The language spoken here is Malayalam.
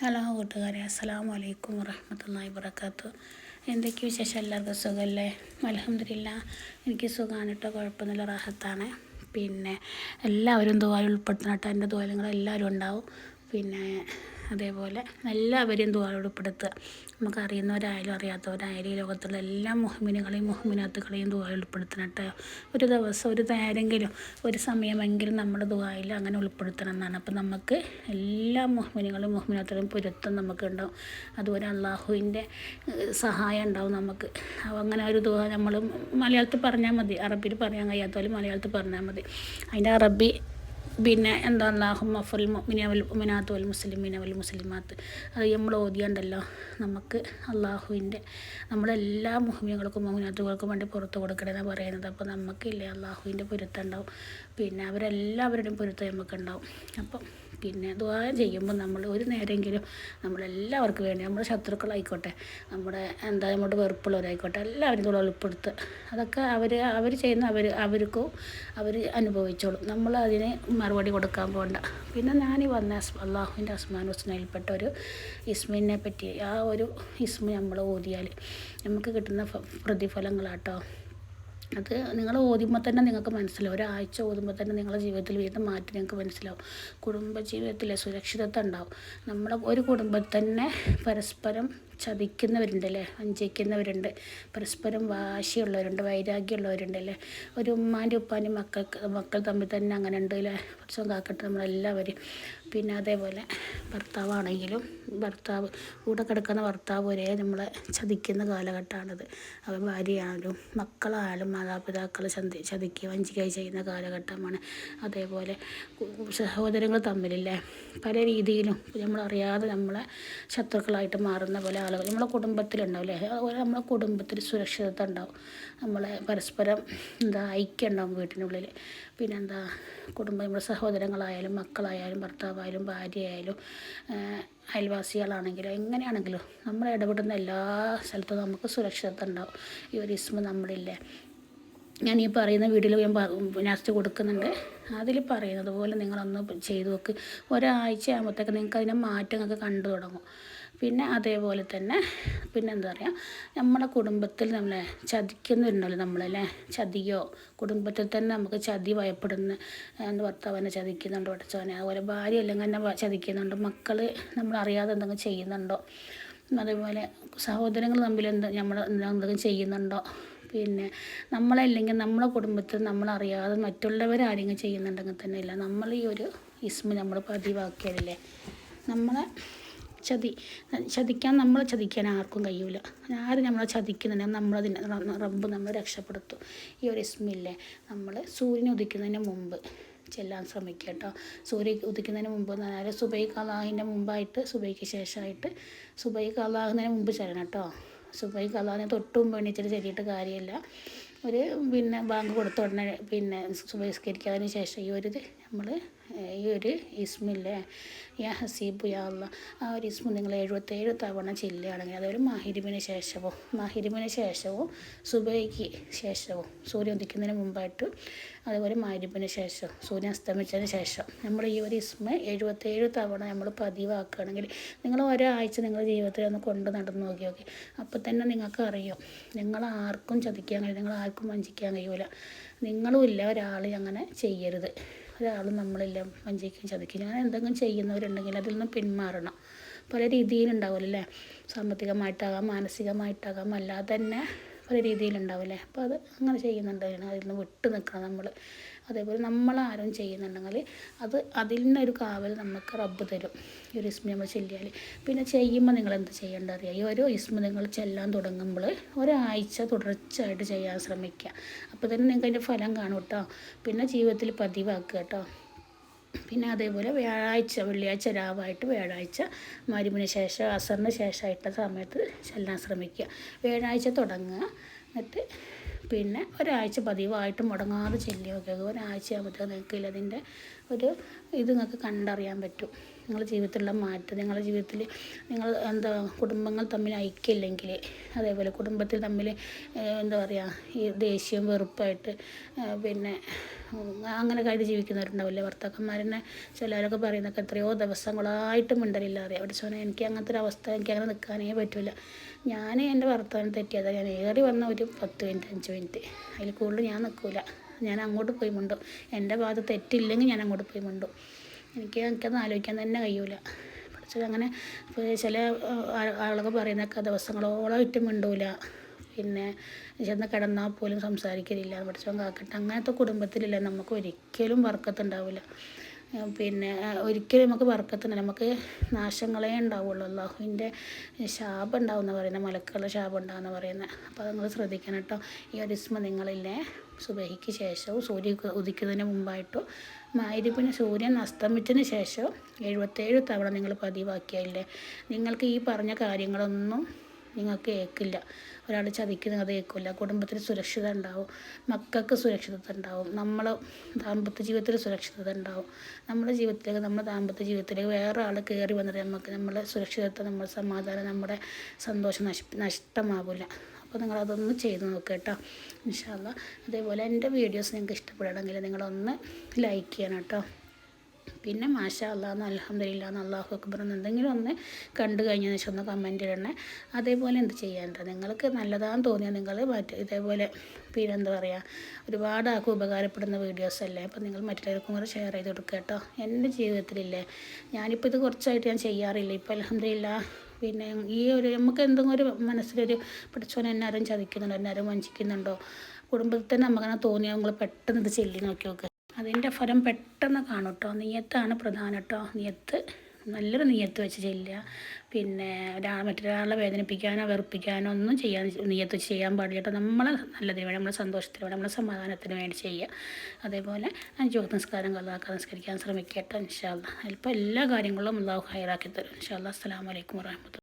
ഹലോ കൂട്ടുകാരെ അസ്സാം വലൈക്കും വറഹമത്തല്ലാഹി വബർക്കാത്തു എന്തൊക്കെ വിശേഷം? എല്ലാവർക്കും സുഖമല്ലേ അലഹമില്ല എനിക്ക് സുഖമാണ് കേട്ടോ കുഴപ്പമൊന്നുമില്ല റാഹത്താണ്. പിന്നെ എല്ലാവരും ദുബായിൽ ഉൾപ്പെടുത്തണം കേട്ടോ എന്റെ ദുബായിലും എല്ലാവരും ഉണ്ടാവും. പിന്നെ അതേപോലെ എല്ലാവരെയും ദുബായിൽ ഉൾപ്പെടുത്തുക നമുക്ക് അറിയുന്നവരായാലും അറിയാത്തവരായാലും ഈ ലോകത്തുള്ള എല്ലാ മുഹമ്മിനുകളെയും മുഹമ്മിനാത്തുകളെയും ദുബായിൽ ഉൾപ്പെടുത്തണം കേട്ടോ ഒരു ദിവസം ഒരു നേരെങ്കിലും ഒരു സമയമെങ്കിലും നമ്മൾ ദുവായിൽ അങ്ങനെ ഉൾപ്പെടുത്തണം എന്നാണ്. അപ്പം നമുക്ക് എല്ലാ മുഹമ്മിനുകളും മുഹമ്മിനാത്തുകളും പൊരുത്തം നമുക്ക് ഉണ്ടാവും അതുപോലെ അള്ളാഹുവിന്റെ സഹായം ഉണ്ടാവും നമുക്ക്. അപ്പോൾ അങ്ങനെ ഒരു ദുആ നമ്മൾ മലയാളത്തിൽ പറഞ്ഞാൽ മതി. അറബിയിൽ പറയാൻ കഴിയാത്തവരും മലയാളത്തിൽ പറഞ്ഞാൽ മതി. അതിന്റെ അറബി പിന്നെ എന്താ അള്ളാഹും അഫൽ മിനവൽ മിനാത്ത് വൽ മുസ്ലിമീന വൽ മുസ്ലിമാത്ത്. അത് നമ്മൾ ഓതിയാണ്ടല്ലോ നമുക്ക് അള്ളാഹുവിന്റെ നമ്മളെല്ലാ മുഹമ്മിയങ്ങൾക്കും മുഹമ്മിനാത്തുകൾക്കും വേണ്ടി പുറത്ത് കൊടുക്കണമെന്നാണ് പറയുന്നത്. അപ്പോൾ നമുക്കില്ലേ അള്ളാഹുവിന്റെ പൊരുത്തം ഉണ്ടാവും. പിന്നെ അവരെല്ലാവരുടെയും പൊരുത്തം നമുക്കുണ്ടാവും. അപ്പം പിന്നെ ദ്വാ ചെയ്യുമ്പോൾ നമ്മൾ ഒരു നേരമെങ്കിലും നമ്മളെല്ലാവർക്കും വേണ്ടി നമ്മുടെ ശത്രുക്കളായിക്കോട്ടെ നമ്മുടെ എന്താ നമ്മുടെ വെറുപ്പുള്ളവരായിക്കോട്ടെ എല്ലാവരും കൂടെ ഉൾപ്പെടുത്തുക അതൊക്കെ അവർ അവർ ചെയ്യുന്ന അവർ അവർക്കും അവർ അനുഭവിച്ചോളും. നമ്മൾ അതിന് മറുപടി കൊടുക്കാൻ പോകണ്ട പിന്നെ ഞാൻ വന്ന അള്ളാഹുവിന്റെ അസ്മാൻ ഹുസ്നയിൽപ്പെട്ട ഒരു ഇസ്മിനെ പറ്റി ആ ഒരു ഇസ്മി നമ്മൾ ഓതിയാൽ നമുക്ക് കിട്ടുന്ന പ്രതിഫലങ്ങളാട്ടോ. അത് നിങ്ങൾ ഓതുമ്പോൾ തന്നെ നിങ്ങൾക്ക് മനസ്സിലാവും. ഒരാഴ്ച ഓതുമ്പോൾ തന്നെ നിങ്ങളുടെ ജീവിതത്തിൽ വീണ്ടും മാറ്റി നിങ്ങൾക്ക് മനസ്സിലാവും. കുടുംബജീവിതത്തിലെ സുരക്ഷിതത്വം ഉണ്ടാവും. നമ്മുടെ ഒരു കുടുംബത്തിൽ തന്നെ പരസ്പരം ചതിക്കുന്നവരുണ്ട് അല്ലേ വഞ്ചിക്കുന്നവരുണ്ട്. പരസ്പരം വാശിയുള്ളവരുണ്ട് വൈരാഗ്യമുള്ളവരുണ്ട് അല്ലേ ഒരു ഉമ്മാന്റെ ഉപ്പാന്റെ മക്കൾക്ക് മക്കൾ തമ്മിൽ തന്നെ അങ്ങനെ ഉണ്ട് അല്ലേ? കുറച്ചും കാക്കട്ടെ നമ്മളെല്ലാവരും. പിന്നെ അതേപോലെ ഭർത്താവാണെങ്കിലും ഭർത്താവ് കൂടെ കിടക്കുന്ന ഭർത്താവ് ഒരേ നമ്മളെ ചതിക്കുന്ന കാലഘട്ടമാണിത്. അവൻ ഭാര്യയാണെങ്കിലും മക്കളായാലും മാതാപിതാക്കൾ ചതി ചതിക്കുക വഞ്ചിക്കുക ചെയ്യുന്ന കാലഘട്ടമാണ്. അതേപോലെ സഹോദരങ്ങൾ തമ്മിലില്ലേ? പല രീതിയിലും നമ്മളറിയാതെ നമ്മളെ ശത്രുക്കളായിട്ട് മാറുന്ന പോലെ ആളുകൾ. നമ്മളെ കുടുംബത്തിലുണ്ടാവില്ലേ? അതുപോലെ നമ്മളെ കുടുംബത്തിൽ സുരക്ഷിതത്വം ഉണ്ടാവും. നമ്മളെ പരസ്പരം എന്താ ഐക്യം ഉണ്ടാവും വീട്ടിനുള്ളിൽ പിന്നെ എന്താ കുടുംബം നമ്മുടെ സഹോദരങ്ങളായാലും മക്കളായാലും ഭർത്താവായാലും ഭാര്യയായാലും അയൽവാസികളാണെങ്കിലും എങ്ങനെയാണെങ്കിലും നമ്മൾ ഇടപെടുന്ന എല്ലാ സ്ഥലത്തും നമുക്ക് സുരക്ഷിതത്വം ഉണ്ടാവും. ഈ ഒരു ഇസ്മ നമ്മളില്ലേ. ഞാൻ ഈ പറയുന്ന വീഡിയോയിൽ ഞാൻ ലാസ്റ്റ് കൊടുക്കുന്നുണ്ട്. അതിൽ പറയുന്നത് പോലെ നിങ്ങളൊന്ന് ചെയ്തു നോക്ക്. ഒരാഴ്ച ആകുമ്പോഴത്തേക്ക് നിങ്ങൾക്ക് അതിനെ മാറ്റം നിങ്ങൾക്ക് കണ്ടു തുടങ്ങും. പിന്നെ അതേപോലെ തന്നെ പിന്നെ എന്താ പറയുക നമ്മുടെ കുടുംബത്തിൽ നമ്മളെ ചതിക്കുന്നുണ്ടല്ലോ നമ്മളല്ലേ? ചതിയോ? കുടുംബത്തിൽ തന്നെ നമുക്ക് ചതി ഭയപ്പെടുന്ന എന്റെ ഭർത്താവിനെ ചതിക്കുന്നുണ്ട് പഠിച്ചവനെ അതുപോലെ ഭാര്യ അല്ലെങ്കിൽ എന്നെ ചതിക്കുന്നുണ്ട്? മക്കൾ നമ്മളറിയാതെ എന്തെങ്കിലും ചെയ്യുന്നുണ്ടോ? അതേപോലെ സഹോദരങ്ങൾ തമ്മിൽ എന്ത് നമ്മൾ എന്തെങ്കിലും ചെയ്യുന്നുണ്ടോ? പിന്നെ നമ്മളല്ലെങ്കിൽ നമ്മളെ കുടുംബത്തിൽ നമ്മളറിയാതെ മറ്റുള്ളവരാരെങ്കിലും ചെയ്യുന്നുണ്ടെങ്കിൽ തന്നെ ഇല്ല നമ്മൾ ഈ ഒരു ഇസ്മ നമ്മൾ പതിവാക്കിയാലല്ലേ? നമ്മളെ ചതി. ചതിക്കാൻ നമ്മൾ ചതിക്കാൻ ആർക്കും കഴിയൂല. ആരും നമ്മളെ ചതിക്കുന്നുണ്ടെങ്കിൽ നമ്മളതിനെ റബ്ബ് നമ്മൾ രക്ഷപ്പെടുത്തും. ഈ ഒരു ഇസ്മില്ലേ നമ്മൾ സൂര്യനെ ഉദിക്കുന്നതിന് മുമ്പ് ചെല്ലാൻ ശ്രമിക്കുക കേട്ടോ. സൂര്യ ഉദിക്കുന്നതിന് മുമ്പ് പറഞ്ഞാൽ സുബൈ കലാഹിന്റെ മുമ്പായിട്ട് സുബൈക്ക് ശേഷമായിട്ട് സുബൈ കലാഹുന്നതിന് മുമ്പ് ചെല്ലണം കേട്ടോ. സുബൈ കലാഹിനെ തൊട്ട് മുമ്പ് എണീച്ചിട്ട് ചെല്ലിയിട്ട് കാര്യമില്ല. ഒരു പിന്നെ ബാങ്ക് കൊടുത്ത ഉടനെ പിന്നെ സുബഹിസ്കരിക്കാതിന് ശേഷം ഈ ഒരു നമ്മൾ ഈ ഒരു ഇസ്മില്ലേ യാ ഹസീബ് യാ ആ ഒരു ഇസ്മു നിങ്ങൾ എഴുപത്തേഴ് തവണ ചെല്ലുകയാണെങ്കിൽ അതൊരു മാഹിരിമിന് ശേഷവും മാഹിരിമിന് ശേഷവും സുബൈക്ക് ശേഷവും സൂര്യൻ ഉദിക്കുന്നതിന് മുമ്പായിട്ട് അതുപോലെ മാരിബിന് ശേഷം സൂര്യൻ അസ്തമിച്ചതിന് ശേഷം നമ്മൾ ഈ ഒരു ഇസ്മ എഴുപത്തേഴ് തവണ നമ്മൾ പതിവാക്കുകയാണെങ്കിൽ നിങ്ങൾ ഒരാഴ്ച നിങ്ങളുടെ ജീവിതത്തിൽ ഒന്ന് കൊണ്ട് നടന്നു നോക്കി നോക്കി. അപ്പോൾ തന്നെ നിങ്ങൾക്ക് അറിയാം നിങ്ങൾ ആർക്കും ചതിക്കാൻ കഴിയും നിങ്ങൾ ആർക്കും വഞ്ചിക്കാൻ കഴിയൂല. നിങ്ങളും ഇല്ല ഒരാൾ അങ്ങനെ ചെയ്യരുത്. ഒരാളും നമ്മളില്ല വഞ്ചിക്കുകയും ചതിക്കുകയും അങ്ങനെ എന്തെങ്കിലും ചെയ്യുന്നവരുണ്ടെങ്കിൽ അതിൽ നിന്ന് പിന്മാറണം. പല രീതിയിലുണ്ടാവുമല്ലോ അല്ലേ സാമ്പത്തികമായിട്ടാകാം മാനസികമായിട്ടാകാം അല്ലാതെ തന്നെ പല രീതിയിലുണ്ടാവില്ലേ അപ്പോൾ അത് അങ്ങനെ ചെയ്യുന്നുണ്ടെങ്കിൽ അതിൽ നിന്ന് വിട്ട് നിൽക്കണം നമ്മൾ അതേപോലെ നമ്മൾ ആരും ചെയ്യുന്നുണ്ടെങ്കിൽ അത് അതിൽ നിന്നൊരു കാവൽ നമുക്ക് റബ്ബ് തരും. ഈ ഒരു ഇസ്മി നമ്മൾ ചെല്ലിയാൽ പിന്നെ ചെയ്യുമ്പോൾ നിങ്ങൾ എന്ത് ചെയ്യേണ്ട അറിയാം? ഈ ഓരോ ഇസ്മ നിങ്ങൾ ചെല്ലാൻ തുടങ്ങുമ്പോൾ ഒരാഴ്ച തുടർച്ചയായിട്ട് ചെയ്യാൻ ശ്രമിക്കുക. അപ്പോൾ തന്നെ നിങ്ങൾക്ക് അതിന്റെ ഫലം കാണും കേട്ടോ. പിന്നെ ജീവിതത്തിൽ പതിവാക്കുക കേട്ടോ. പിന്നെ അതേപോലെ വ്യാഴാഴ്ച വെള്ളിയാഴ്ച രാവായിട്ട് വ്യാഴാഴ്ച മരുമിന് ശേഷം അസറിന് ശേഷമായിട്ട സമയത്ത് ചെല്ലാൻ ശ്രമിക്കുക. വ്യാഴാഴ്ച തുടങ്ങുക. എന്നിട്ട് പിന്നെ ഒരാഴ്ച പതിവായിട്ട് മുടങ്ങാതെ ചെല്ലി നോക്കുക ഒരാഴ്ച നിങ്ങൾക്ക് അതിന്റെ ഒരു ഇത് നിങ്ങൾക്ക് കണ്ടറിയാൻ പറ്റും. നിങ്ങളുടെ ജീവിതത്തിലുള്ള മാറ്റം നിങ്ങളുടെ ജീവിതത്തിൽ നിങ്ങൾ എന്താ കുടുംബങ്ങൾ തമ്മിൽ ഐക്യമില്ലെങ്കിൽ അതേപോലെ കുടുംബത്തിൽ തമ്മിൽ എന്താ പറയുക ഈ ദേഷ്യവും വെറുപ്പായിട്ട് പിന്നെ അങ്ങനെ കാര്യം ജീവിക്കുന്നവരുണ്ടാവില്ലേ? ഭർത്താക്കന്മാരെന്നെ ചിലരൊക്കെ പറയുന്നൊക്കെ എത്രയോ ദിവസങ്ങളായിട്ടും മിണ്ടലില്ല അറിയാം അവിടെ ചോദിച്ചാൽ എനിക്ക് അങ്ങനത്തെ ഒരു അവസ്ഥ എനിക്ക് അങ്ങനെ നിൽക്കാനേ പറ്റില്ല ഞാൻ എന്റെ ഭർത്താവിന് തെറ്റിയതാണ് ഞാൻ ഏറി വന്ന ഒരു പത്ത് മിനിറ്റ് അഞ്ച് മിനിറ്റ് അതിൽ കൂടുതൽ ഞാൻ നിൽക്കില്ല ഞാൻ അങ്ങോട്ട് പോയി മിണ്ടും. എന്റെ ഭാഗത്ത് തെറ്റില്ലെങ്കിൽ ഞാൻ അങ്ങോട്ട് പോയി മിണ്ടും. എനിക്ക് എനിക്കത് ആലോചിക്കാൻ തന്നെ കഴിയൂല. പക്ഷേ അങ്ങനെ ചില ആളുകൾ പറയുന്നൊക്കെ ദിവസങ്ങളോളം ഇട്ട് മിണ്ടൂല. പിന്നെ ചെന്ന് കിടന്നാൽ പോലും സംസാരിക്കലില്ല. പഠിച്ചവൻ കാക്കട്ടെ. അങ്ങനത്തെ കുടുംബത്തിലില്ല. നമുക്ക് ഒരിക്കലും വർക്കത്തുണ്ടാവില്ല പിന്നെ ഒരിക്കലും നമുക്ക് വർക്കത്തുണ്ട് നമുക്ക് നാശങ്ങളേ ഉണ്ടാവുള്ളൂ. അള്ളാഹുവിന്റെ ശാപം ഉണ്ടാവുമെന്ന് പറയുന്നത് മലക്കുള്ള ശാപം ഉണ്ടാവുമെന്ന് പറയുന്നത് അപ്പോൾ അത് നിങ്ങൾ ശ്രദ്ധിക്കണം കേട്ടോ. ഈ ഒരു ഇസ്മ നിങ്ങളില്ലേ സുബഹിക്ക് ശേഷവും സൂര്യ ഉദിക്കുന്നതിന് മുമ്പായിട്ടോ മായിരിപ്പിന് സൂര്യൻ അസ്തമിച്ചതിന് ശേഷം എഴുപത്തേഴ് തവണ നിങ്ങൾ പതിവാക്കിയല്ലേ നിങ്ങൾക്ക് ഈ പറഞ്ഞ കാര്യങ്ങളൊന്നും നിങ്ങൾക്ക് കേൾക്കില്ല ഒരാൾ ചതിക്കുന്നത് കേൾക്കില്ല കുടുംബത്തിന് സുരക്ഷിത ഉണ്ടാവും. മക്കൾക്ക് സുരക്ഷിതത്വം ഉണ്ടാവും. നമ്മൾ ദാമ്പത്യ ജീവിതത്തിൽ സുരക്ഷിതത ഉണ്ടാവും. നമ്മുടെ ജീവിതത്തിലേക്ക് നമ്മുടെ ദാമ്പത്യ ജീവിതത്തിലേക്ക് വേറെ ആൾ കയറി വന്നിട്ട് നമുക്ക് നമ്മുടെ സുരക്ഷിതത്വം നമ്മുടെ സമാധാനം നമ്മുടെ സന്തോഷം നശി നഷ്ടമാവില്ല അപ്പോൾ നിങ്ങളതൊന്ന് ചെയ്ത് നോക്കുക കേട്ടോ. ഇൻഷാല്ല അതേപോലെ എന്റെ വീഡിയോസ് നിങ്ങൾക്ക് ഇഷ്ടപ്പെടണമെങ്കിൽ നിങ്ങളൊന്ന് ലൈക്ക് ചെയ്യണം കേട്ടോ. പിന്നെ മാഷാ അള്ളാന്ന് അലഹമില്ലാന്ന് അള്ളാഹു അക്ബർ എന്ന് എന്തെങ്കിലും ഒന്ന് കണ്ടു കഴിഞ്ഞതിന് ശേഷം ഒന്ന് കമന്റ് ഇടണേ. അതേപോലെ എന്ത് ചെയ്യാനുണ്ട് നിങ്ങൾക്ക് നല്ലതാന്ന് തോന്നിയാൽ നിങ്ങൾ മറ്റേ ഇതേപോലെ പിന്നെ എന്താ പറയുക ഒരുപാട് ആൾക്ക് ഉപകാരപ്പെടുന്ന വീഡിയോസ് അല്ലേ? അപ്പോൾ നിങ്ങൾ മറ്റുള്ളവർക്കും കൂടെ ഷെയർ ചെയ്ത് കൊടുക്കുക കേട്ടോ. എന്റെ ജീവിതത്തിലില്ലേ ഞാനിപ്പോൾ ഇത് കുറച്ചായിട്ട് ഞാൻ ചെയ്യാറില്ല. ഇപ്പോൾ അലഹമില്ല പിന്നെ ഈ ഒരു നമുക്ക് എന്തെങ്കിലും ഒരു മനസ്സിലൊരു പഠിച്ചോനെ എന്നാരും ചതിക്കുന്നുണ്ടോ എന്നാരും വഞ്ചിക്കുന്നുണ്ടോ? കുടുംബത്തിൽ തന്നെ നമുക്കങ്ങനെ തോന്നിയാൽ നിങ്ങൾ പെട്ടെന്ന് ഇത് ചെല്ലി നോക്കി നോക്കുക അതിന്റെ ഫലം പെട്ടെന്ന് കാണും കേട്ടോ നീയത്താണ് പ്രധാനം കേട്ടോ നീയത്ത് നല്ലൊരു നീയത്ത് വെച്ച് ചെല്ലുക. പിന്നെ ഒരാൾ മറ്റൊരാളെ വേദനിപ്പിക്കാനോ വെറുപ്പിക്കാനോ ഒന്നും ചെയ്യാൻ നീയത്ത് വെച്ച് ചെയ്യാൻ പാടില്ല കേട്ടോ. നമ്മളെ നല്ലതിന് വേണ്ടി നമ്മളെ സന്തോഷത്തിന് വേണ്ടി നമ്മളെ സമാധാനത്തിന് വേണ്ടി ചെയ്യുക. അതേപോലെ ജോത് നിസ്കാരം കലാക്കാൻ നിസ്കരിക്കാൻ ശ്രമിക്കുക കേട്ടോ ഇൻഷാല്ല അതിലിപ്പോൾ എല്ലാ കാര്യങ്ങളും അള്ളാഹു ഹൈറാക്കി തരും ഇൻഷാല്ല അസ്സാം വലൈക്കും വാഹമത്തുള്ള